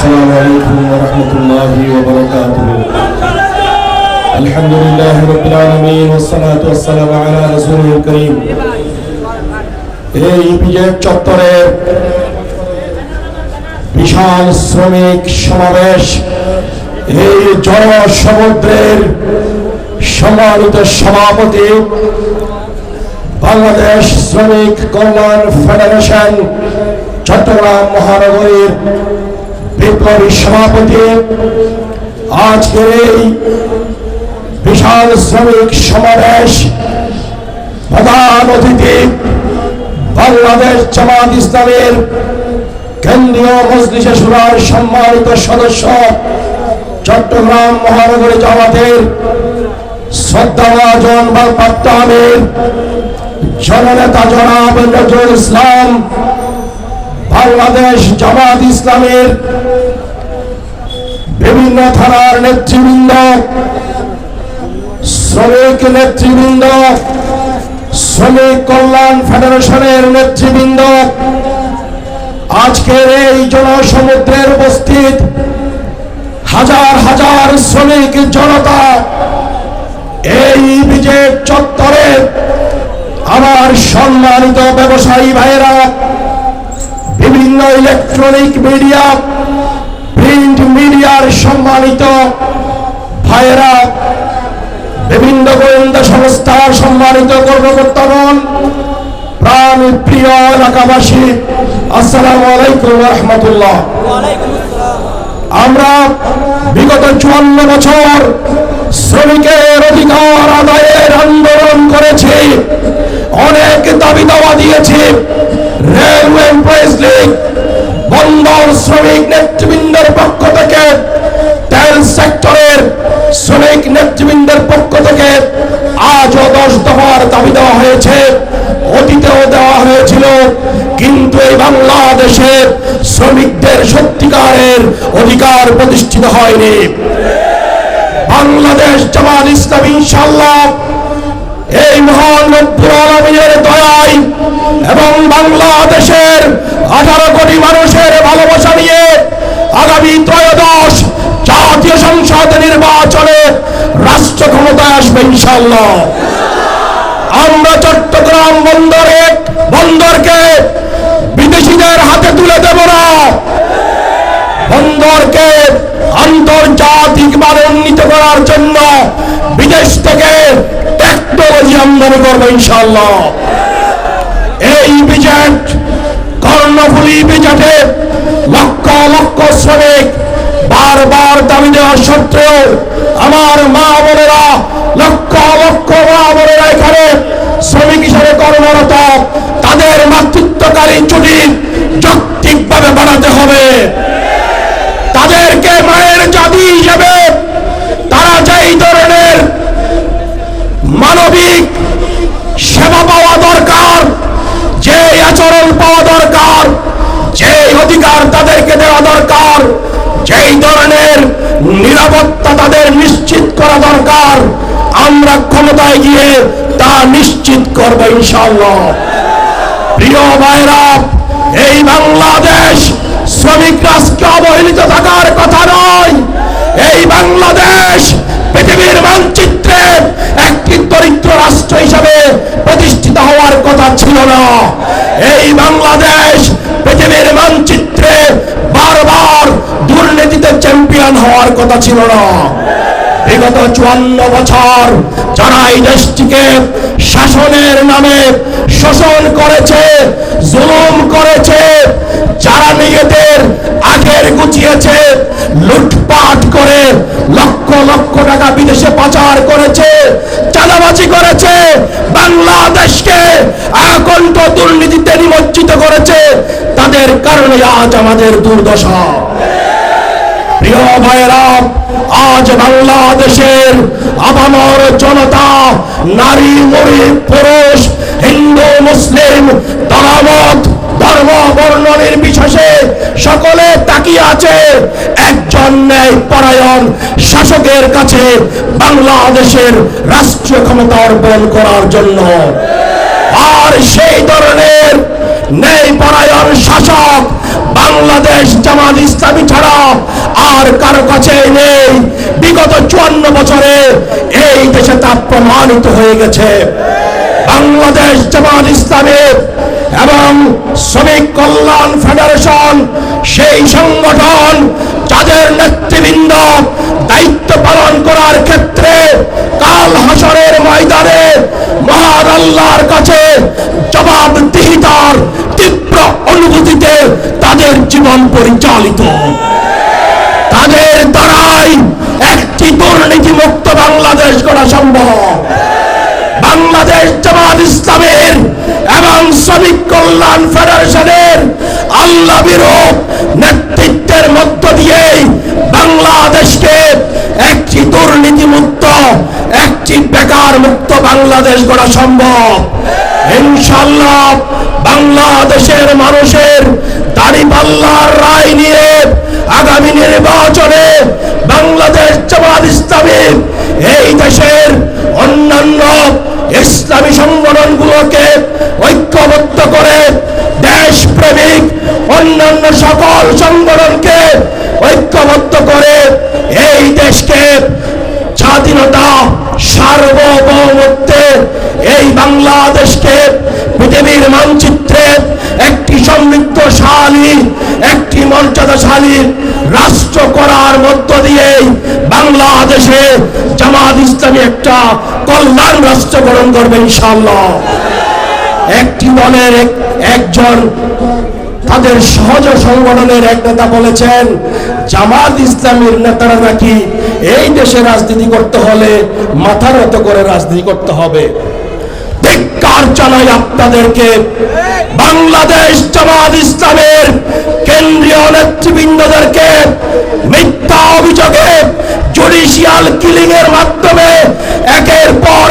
السلام عليكم ورحمة الله وبركاته الحمد لله رب العالمين والصلاة والسلام على رسوله الكريم এই বিজয় চত্বরের বিশাল শ্রমিক সমাবেশ এই জনসমুদ্রের সম্মানিত সভাপতি বাংলাদেশ শ্রমিক কল্যাণ ফেডারেশন চট্টগ্রাম মহানগরীর বিপ্লবী সভাপতি আজকের এই বিশাল শ্রমিক সমাবেশ প্রধান অতিথি বাংলাদেশ জামাত ইসলামের কেন্দ্রীয় মজলিসে সুরার সম্মানিত সদস্য চট্টগ্রাম মহানগরী জামাতের ভারপ্রাপ্ত আমির, জননেতা জনাব নজরুল ইসলাম বাংলাদেশ জামাত ইসলামের বিভিন্ন থানার নেতৃবৃন্দ, শ্রমিক নেতৃবৃন্দ, শ্রমিক কল্যাণ ফেডারেশনের নেতৃবৃন্দ, আজকের এই জনসমুদ্রের উপস্থিত হাজার হাজার শ্রমিক জনতা এই বিজয় চত্বরে আমার সম্মানিত ব্যবসায়ী ভাইয়েরা বিভিন্ন ইলেকট্রনিক মিডিয়া প্রিন্ট মিডিয়ার সম্মানিত ভাইয়েরা, বিভিন্ন গোয়েন্দা সংস্থার সম্মানিত কর্মকর্তাগণ প্রাণ প্রিয় এলাকাবাসী, আসসালামু আলাইকুম রহমতুল্লাহ। আমরা বিগত চুয়ান্ন বছর শ্রমিকের অধিকার আদায়ের আন্দোলন করেছি, অনেক দাবি দাওয়া দিয়েছি রেলওয়ে এমপ্লয়িজ লীগ শ্রমিক নেতৃবৃন্দের পক্ষ থেকে তেল সেক্টরের শ্রমিক নেতৃবৃন্দের পক্ষ থেকে আজও দশ দফার দাবি দেওয়া হয়েছে, অতীতেও দেওয়া হয়েছিল, কিন্তু এই বাংলাদেশে শ্রমিকদের সত্যিকারের অধিকার প্রতিষ্ঠিত হয়নি। বাংলাদেশ জামাত ইসলাম ইনশাল্লাহ এই মহান রব্বুল দয়ায় এবং বাংলাদেশের আঠারো কোটি মানুষের ভালোবাসা নিয়ে আগামী ত্রয়োদশ জাতীয় সংসদ নির্বাচনে রাষ্ট্র ক্ষমতায় আসবে ইনশাল্লাহ আমরা চট্টগ্রাম বন্দরে বন্দরকে বিদেশিদের হাতে তুলে দেব না। বন্দরকে আন্তর্জাতিক মান উন্নীত করার জন্য বিদেশ থেকে টেকনোলজি করব ইনশাল্লাহ এই বিজেট, কর্ণফুলি লক্ষ লক্ষ শ্রমিক বারবার দাবি দেওয়া সত্ত্বেও আমার মা বোনেরা লক্ষ লক্ষ মা বোনেরা এখানে শ্রমিক হিসেবে কর্মরত। তাদের মাতৃত্বকারী ছুটি যৌক্তিকভাবে বাড়াতে হবে। তাদেরকে মায়ের জাতি হিসেবে তারা যেই ধরনের মানবিক সেবা পাওয়া দরকার যে আচরণ পাওয়া দরকার যে অধিকার তাদেরকে দেওয়া দরকার, যেই ধরনের নিরাপত্তা তাদের নিশ্চিত করা দরকার, আমরা ক্ষমতায় গিয়ে তা নিশ্চিত করব ইনশাল্লাহ প্রিয় ভাইরা, এই বাংলাদেশ শ্রমিক রাষ্ট্র অবহেলিত থাকার কথা নয়, এই বাংলাদেশ পৃথিবীর মানচিত্রে একটি দরিদ্র রাষ্ট্র হিসাবে প্রতিষ্ঠিত হওয়ার কথা ছিল না। এই বাংলাদেশ পৃথিবীর মানচিত্রে বারবার দুর্নীতিতে চ্যাম্পিয়ন হওয়ার কথা ছিল না। বিগত চুয়ান্ন বছর যারা এই দেশটিকে শাসনের নামে শোষণ করেছে, জুলুম করেছে, যারা নিজেদের আগের গুছিয়েছে, লুটপাট করে লক্ষ লক্ষ টাকা বিদেশে পাচার করেছে চাঁদাবাজি করেছে। বাংলাদেশকে আকণ্ঠ দুর্নীতিতে নিমজ্জিত করেছে। তাদের কারণে আজ আমাদের দুর্দশা। প্রিয় ভাইয়েরা, আজ বাংলাদেশের আবামর জনতা নারী, মরি, পুরুষ, হিন্দু, মুসলিম তারামত ধর্ম, বর্ণ নির্বিশেষে সকলে তাকিয়ে আছে। একজন ন্যায় পরায়ণ শাসকের কাছে বাংলাদেশের রাষ্ট্রীয় ক্ষমতা অর্পণ করার জন্য। আর সেই ধরনের ন্যায় পরায়ণ শাসক বাংলাদেশ জামাত ইসলামী ছাড়া আর কারও কাছে নেই। বিগত চুয়ান্ন বছরে এই দেশে তা প্রমাণিত হয়ে গেছে। বাংলাদেশ জামাত ইসলামী এবং শ্রমিক কল্যাণ ফেডারেশন সেই সংগঠন শ্রমিক কল্যাণ ফেডারেশনের আল্লাহ বিরূপ নেতৃত্বের মধ্য দিয়েই বাংলাদেশকে একটি দুর্নীতি মুক্ত একটি বেকার মুক্ত বাংলাদেশ গড়া সম্ভব। ইনশাল্লাহ বাংলাদেশের মানুষের দাড়িপাল্লার রায় নিয়ে আগামী নির্বাচনে বাংলাদেশ জামাত ইসলামী এই দেশের অন্যান্য ইসলামী সংগঠনগুলোকে ঐক্যবদ্ধ করে দেশপ্রেমিক, অন্যান্য সকল সংগঠনকে ঐক্যবদ্ধ করে এই দেশকে স্বাধীনতা সার্বভৌমত্বে এই বাংলাদেশকে পৃথিবীর মানচিত্রে একটি সমৃদ্ধশালী, একটি মর্যাদাশালী রাষ্ট্র করার মধ্য দিয়ে বাংলাদেশে জামাত ইসলামী একটা কল্যাণ রাষ্ট্র গঠন করবে ইনশাল্লাহ একটি দলের এক- একজন তাদের সহজ সংগঠনের এক নেতা বলেছেন, জামাত ইসলামের নেতারা নাকি এই দেশে রাজনীতি করতে হলে মাথার মতো করে রাজনীতি করতে হবে। আপনাদেরকে, বাংলাদেশ জামাত ইসলামের কেন্দ্রীয় নেতৃবৃন্দদেরকে মিথ্যা অভিযোগে জুডিশিয়াল কিলিং এর মাধ্যমে একের পর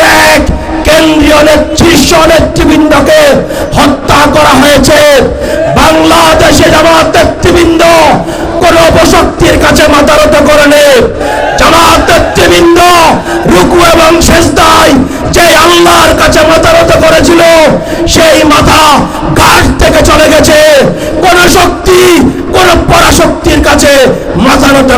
কেন্দ্রীয় নেত- শীর্ষ নেতৃবৃন্দকে হত্যা করা হয়েছে। বাংলাদেশে জামাত নেতৃবৃন্দ কোন অপশক্তির কাছে মাথা নত করেনি জামাত নেতৃবৃন্দ রুকু এবং শেষদায় যে আল্লাহর কাছে মাথা নত করেছিল, সেই মাথা ঘাট থেকে চলে গেছে। কোন শক্তি, কোন পরাশক্তির কাছে মাথা নত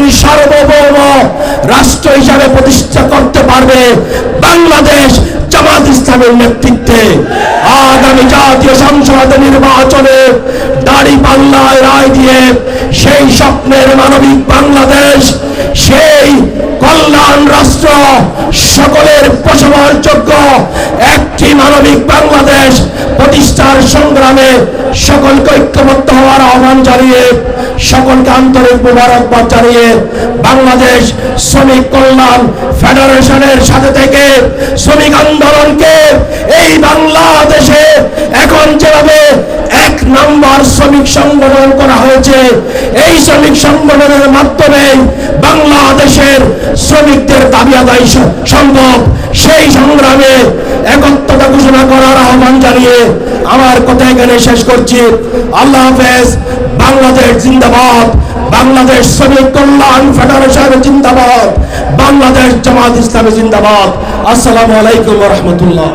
স্বাধীন সার্বভৌম রাষ্ট্র হিসাবে প্রতিষ্ঠা করতে পারবে বাংলাদেশ জামাত ইসলামের নেতৃত্বে। আগামী জাতীয় সংসদ নির্বাচনে দাড়ি পাল্লায় রায় দিয়ে সেই স্বপ্নের মানবিক বাংলাদেশ, সেই কল্যাণ রাষ্ট্র সকলের বসবাসযোগ্য একটি মানবিক বাংলাদেশ প্রতিষ্ঠার সংগ্রামে সকলকে ঐক্যবদ্ধ হওয়ার আহ্বান জানিয়ে, সকলকে আন্তরিক মুবারকবাদ জানিয়ে বাংলাদেশ শ্রমিক কল্যাণ ফেডারেশনের সাথে থেকে শ্রমিক আন্দোলনকে এই বাংলাদেশে এখন যেভাবে এক নম্বর শ্রমিক সংগঠন করা হয়েছে, এই শ্রমিক সংগঠনের মাধ্যমে বাংলাদেশের শ্রমিকদের দাবি আদায় সম্ভব। সেই সংগ্রামে একত্রতা ঘোষণা করার আহ্বান জানিয়ে আমার কথা এখানে শেষ করছি। আল্লাহ হাফেজ, বাংলাদেশ জিন্দাবাদ, বাংলাদেশ শ্রমিক কল্যাণ ফেডারেশন জিন্দাবাদ, বাংলাদেশ জামাত ইসলামী জিন্দাবাদ। আসসালামু আলাইকুম রহমতুল্লাহ।